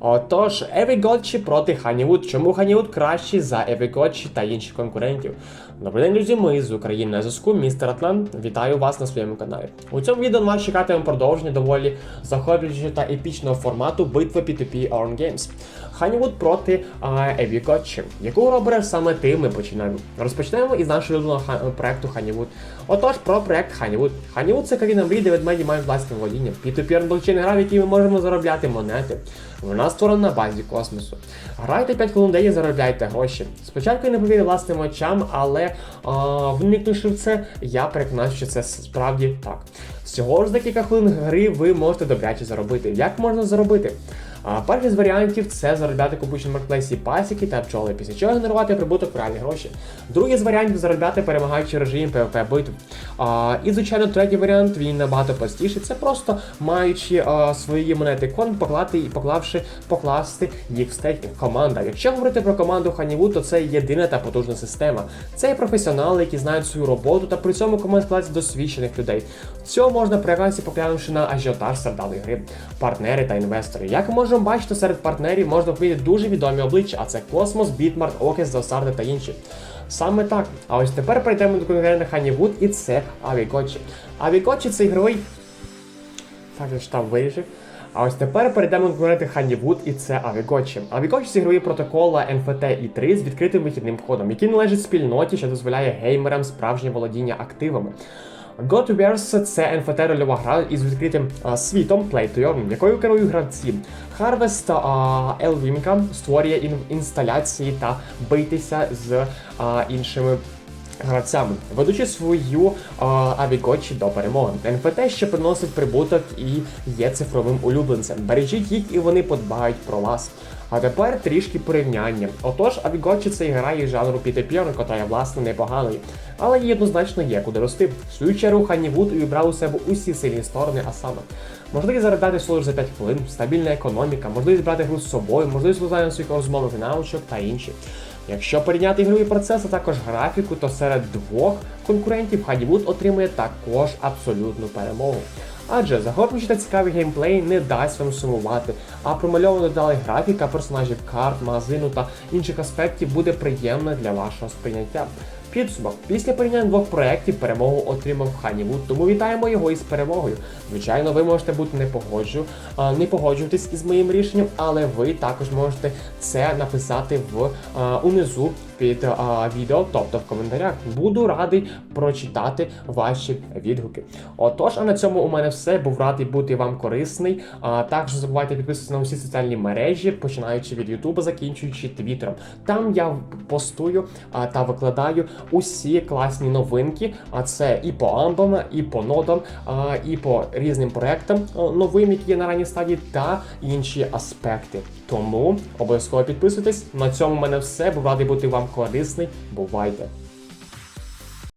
Отож, Евіготчі проти Ханівуд. Чому Ханівуд кращий за Евіготчі та інших конкурентів? Добрий день, друзі, ми з України на зв'язку, містер Атлант. Вітаю вас на своєму каналі. У цьому відео вас чекатиме продовження доволі захоплюючого та епічного формату битви P2P Orn Games. Ханівуд проти Евіготчі. Яку гру обереш саме ти, ми починаємо. Розпочнемо із нашого улюбленого проекту Ханівуд. Отож, про проект Ханівуд. Ханівуд це країна мрій, де ведмеді мають власне володіння. P2P блокчейн гра, в якій ми можемо заробляти монети. Вона створена на базі космосу. Грайте 5 хвилин день і заробляйте гроші. Спочатку я не повірив власним очам, але а, вникнувши в це, я переконався, що це справді так. Всього ж за кілька хвилин гри ви можете добряче заробити. Як можна заробити? Перший з варіантів це заробляти купуючи на маркетплейсі пасіки та пчоли, після чого генерувати прибуток в реальні гроші. Другий з варіантів заробляти перемагаючи режим PvP битв. І звичайно, третій варіант він набагато простіший. Це просто маючи свої монети кон, поклати і поклавши покласти їх в стейкінг. Команда. Якщо говорити про команду Ханіву, то це єдина та потужна система. Це є професіонали, які знають свою роботу, та при цьому команда складається досвідчених людей. Цього можна переглянути, поглянувши на ажіотаж сердалої гри, партнери та інвестори. Як ми можемо бачити, серед партнерів можна помітити дуже відомі обличчя, а це Космос, Бітмарт, Окес, Зосарди та інші. Саме так. А ось тепер перейдемо до конкурента Ханівуд, і це Авігочі. Авігочі це ігровий. Так, я ж там вирішив. А ось тепер перейдемо до конкуренти Ханівуд і це Авігочі. Авігочі це ігрові протокола NFT i 3 з відкритим вихідним входом, який належить спільноті, що дозволяє геймерам справжнє володіння активами. God to – це NFT рольова гра із відкритим а, світом плейтою, якою керують гравці. Harvest Елвімка створює ін- інсталяції та битися з а, іншими гравцями, ведучи свою а, авігочі до перемоги. НФТ ще приносить прибуток і є цифровим улюбленцем. Бережіть їх і вони подбають про вас. А тепер трішки порівняння. Отож, Авігочі це гра із жанру P2P, котра є власне непоганою, але їй однозначно є куди рости. В свою чергу Ханівуд увібрав у себе усі сильні сторони, а саме можливість заробляти соло за 5 хвилин, стабільна економіка, можливість брати гру з собою, можливість виконання своїх розмовних навичок та інші. Якщо порівняти ігровий процес, а також графіку, то серед двох конкурентів Хадівуд отримує також абсолютну перемогу. Адже захоплюючий та цікавий геймплей не дасть вам сумувати, а промальовано далі графіка персонажів карт, магазину та інших аспектів буде приємна для вашого сприйняття. Підсумок. Після порівняння двох проєктів перемогу отримав Ханівуд, тому вітаємо його із перемогою. Звичайно, ви можете бути не погоджу, не погоджуватись із моїм рішенням, але ви також можете це написати в унизу під відео, тобто в коментарях. Буду радий прочитати ваші відгуки. Отож, а на цьому у мене все. Був радий бути вам корисний. Також не забувайте підписуватися на усі соціальні мережі, починаючи від Ютуба, закінчуючи Твіттером. Там я постую а, та викладаю усі класні новинки. А це і по амбам, і по нодам, і по різним проектам новим, які є на ранній стадії, та інші аспекти. Тому обов'язково підписуйтесь. На цьому в мене все. Був радий бути вам корисний. Бувайте!